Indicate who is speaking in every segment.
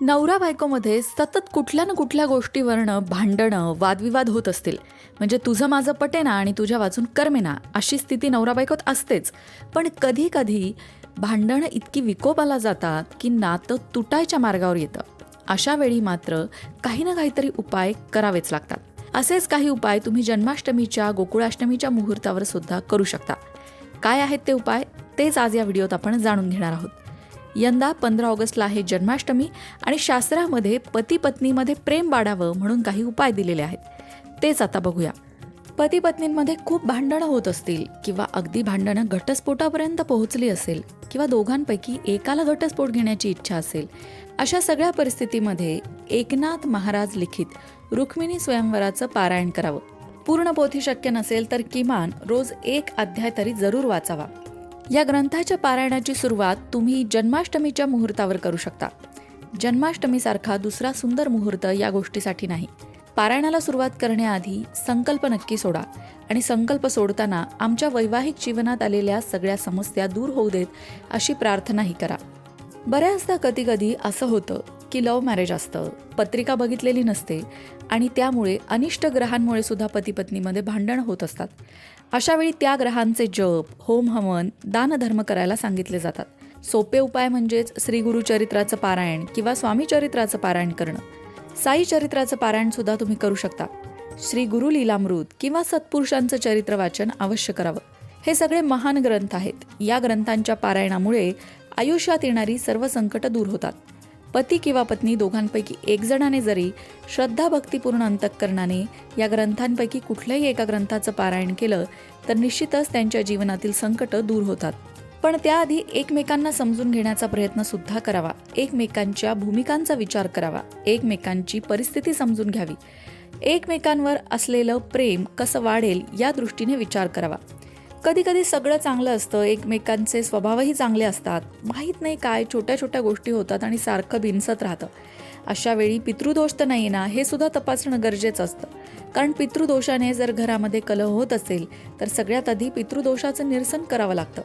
Speaker 1: नवरा बायकोमध्ये सतत कुठल्या ना कुठल्या गोष्टीवरनं भांडणं वादविवाद होत असतील. म्हणजे तुझं माझं पटेना आणि तुझ्या वाचून करमेना अशी स्थिती नवरा बायकोत असतेच. पण कधी कधी भांडणं इतकी विकोपाला जातात की नातं तुटायच्या मार्गावर येतं. अशा वेळी मात्र काही ना काहीतरी उपाय करावेच लागतात. असेच काही उपाय तुम्ही जन्माष्टमीच्या गोकुळाष्टमीच्या मुहूर्तावर सुद्धा करू शकता. काय आहेत ते उपाय? तेच आज या व्हिडिओत आपण जाणून घेणार आहोत. यंदा पंधरा ऑगस्टला आहे जन्माष्टमी आणि शास्त्रामध्ये पती पत्नीमध्ये प्रेम वाढावं म्हणून काही उपाय दिलेले आहेत. तेच आता बघूया. पती पत्नींमध्ये खूप भांडणं होत असतील किंवा अगदी भांडणं घटस्फोटापर्यंत पोहोचली असेल किंवा दोघांपैकी एकाला घटस्फोट घेण्याची इच्छा असेल अशा सगळ्या परिस्थितीमध्ये एकनाथ महाराज लिखित रुक्मिणी स्वयंवराचं पारायण करावं. पूर्ण पोथी शक्य नसेल तर किमान रोज एक अध्याय तरी जरूर वाचावा. या ग्रंथाच्या पारायणाची सुरुवात तुम्ही जन्माष्टमीच्या मुहूर्तावर करू शकता. जन्माष्टमीसारखा दुसरा सुंदर मुहूर्त या गोष्टीसाठी नाही. पारायणाला सुरुवात करण्याआधी संकल्प नक्की सोडा आणि संकल्प सोडताना आमच्या वैवाहिक जीवनात आलेल्या सगळ्या समस्या दूर होऊ देत अशी प्रार्थनाही करा. बऱ्याचदा कधी कधी असं होतं की लव्ह मॅरेज असतं. पत्रिका बघितलेली नसते. आणि त्यामुळे अनिष्ट ग्रहांमुळे सुद्धा पती पत्नीमध्ये भांडण होत असतात. अशावेळी त्या ग्रहांचे जप होम हवन दानधर्म करायला सांगितले जातात. सोपे उपाय म्हणजेच श्री गुरुचरित्राचं पारायण किंवा स्वामीचरित्राचं पारायण करणं. साई चरित्राचं पारायण सुद्धा तुम्ही करू शकता. श्री गुरु लीलामृत किंवा सत्पुरुषांचं चरित्र वाचन अवश्य करावं. हे सगळे महान ग्रंथ आहेत. या ग्रंथांच्या पारायणामुळे आयुष्यात येणारी सर्व संकट दूर होतात. पती किंवा पत्नी दोघांपैकी एक जणाने जरी श्रद्धा भक्तिपूर्ण अंतःकरणाने या ग्रंथांपैकी कुठल्याही एका ग्रंथाचं पारायण केलं तर निश्चितच त्यांच्या जीवनातील संकट दूर होतात. पण त्याआधी एकमेकांना समजून घेण्याचा प्रयत्न सुद्धा करावा. एकमेकांच्या भूमिकांचा विचार करावा. एकमेकांची परिस्थिती समजून घ्यावी. एकमेकांवर असलेलं प्रेम कसं वाढेल या दृष्टीने विचार करावा. कधी कधी सगळं चांगलं असतं एकमेकांचे स्वभावही चांगले असतात. माहीत नाही काय छोट्या छोट्या गोष्टी होतात आणि सारखं बिनसत राहतं. अशा वेळी पितृदोष तर नाही ना हे सुद्धा तपासणं गरजेचं असतं. कारण पितृदोषाने जर घरामध्ये कलह होत असेल तर सगळ्यात आधी पितृदोषाचं निरसन करावं लागतं.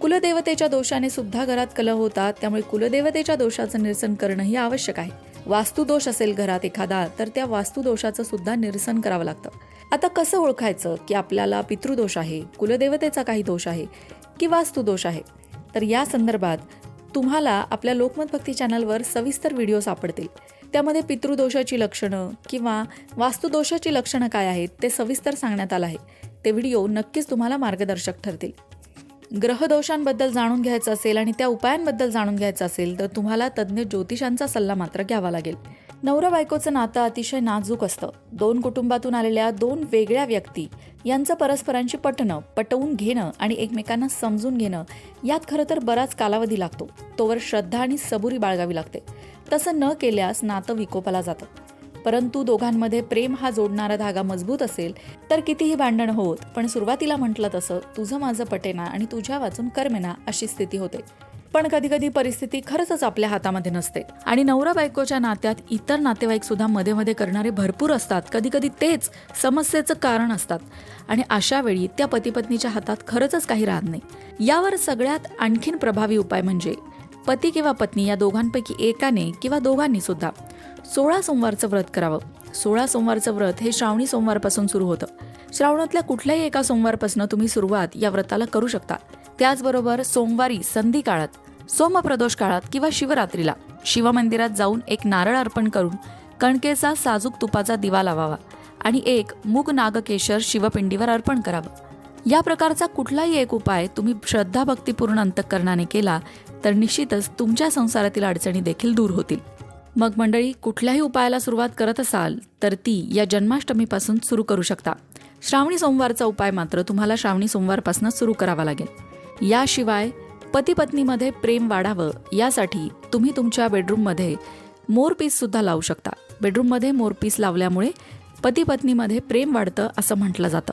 Speaker 1: कुलदेवतेच्या दोषाने सुद्धा घरात कलह होतात त्यामुळे कुलदेवतेच्या दोषाचं निरसन करणंही आवश्यक आहे. वास्तुदोष असेल घरात एखादा तर त्या वास्तुदोषाचं सुद्धा निरसन करावं लागतं. आता कसं ओळखायचं की आपल्याला पितृदोष आहे कुलदेवतेचा काही दोष आहे की वास्तुदोष आहे? तर या संदर्भात तुम्हाला आपल्या लोकमत भक्ती चॅनलवर सविस्तर व्हिडिओ सापडतील. त्यामध्ये पितृदोषाची लक्षणं किंवा वास्तुदोषाची लक्षणं काय आहेत ते सविस्तर सांगण्यात आलं आहे. ते व्हिडिओ नक्कीच तुम्हाला मार्गदर्शक ठरतील. ग्रहदोषांबद्दल जाणून घ्यायचं असेल आणि त्या उपायांबद्दल जाणून घ्यायचं असेल तर तुम्हाला तज्ज्ञ ज्योतिषांचा सल्ला मात्र घ्यावा लागेल. नवरा बायकोचं नातं अतिशय नाजूक असतं. दोन कुटुंबातून आलेल्या दोन वेगळ्या व्यक्ती यांचं परस्परांशी पटणं पटवून घेणं आणि एकमेकांना समजून घेणं यात खरं तर बराच कालावधी लागतो. तोवर श्रद्धा आणि सबुरी बाळगावी लागते. तसं न केल्यास नातं विकोपाला जातं. परंतु दोघांमध्ये प्रेम हा जोडणारा धागा मजबूत असेल तर कितीही भांडण होत पण सुरुवातीला म्हटलं तसं तुझं माझं पटेना आणि तुझ्या वाचून करमेना अशी स्थिती होते. पण कधी कधी परिस्थिती खरंच आपल्या हातामध्ये नसते. आणि नवरा बायकोच्या नात्यात इतर नातेवाईक सुद्धा मध्ये मध्ये करणारे भरपूर असतात. कधी कधी तेच समस्येचं कारण असतात. आणि अशा वेळी त्या पतीपत्नीच्या हातात खरंच काही राहत नाही. यावर सगळ्यात आणखीन प्रभावी उपाय म्हणजे पती किंवा पत्नी या दोघांपैकी एकाने किंवा दोघांनी सुद्धा सोळा सोमवारचं व्रत करावं. सोळा सोमवारचं व्रत हे श्रावणी सोमवारपासून सुरू होतं. श्रावणातल्या कुठल्याही एका सोमवारपासून तुम्ही सुरुवात या व्रताला करू शकता. त्याचबरोबर सोमवारी संधी काळात सोमप्रदोष काळात किंवा शिवरात्रीला शिवमंदिरात जाऊन एक नारळ अर्पण करून कणकेचा साजूक तुपाचा दिवा लावावा आणि एक मूग नागकेशर शिवपिंडीवर अर्पण करावं. या प्रकारचा कुठलाही एक उपाय तुम्ही श्रद्धा भक्तीपूर्ण अंतकरणाने केला तर निश्चितच तुमच्या संसारातील अडचणी देखील दूर होतील. मग मंडळी कुठल्याही उपायाला सुरुवात करत असाल तर ती या जन्माष्टमीपासून सुरू करू शकता. श्रावणी सोमवारचा उपाय मात्र तुम्हाला श्रावणी सोमवारपासून सुरू करावा लागेल. याशिवाय पती पत्नीमध्ये प्रेम वाढावं यासाठी तुम्ही तुमच्या बेडरूममध्ये मोरपीससुद्धा लावू शकता. बेडरूममध्ये मोरपीस लावल्यामुळे पती पत्नीमध्ये प्रेम वाढतं असं म्हटलं जातं.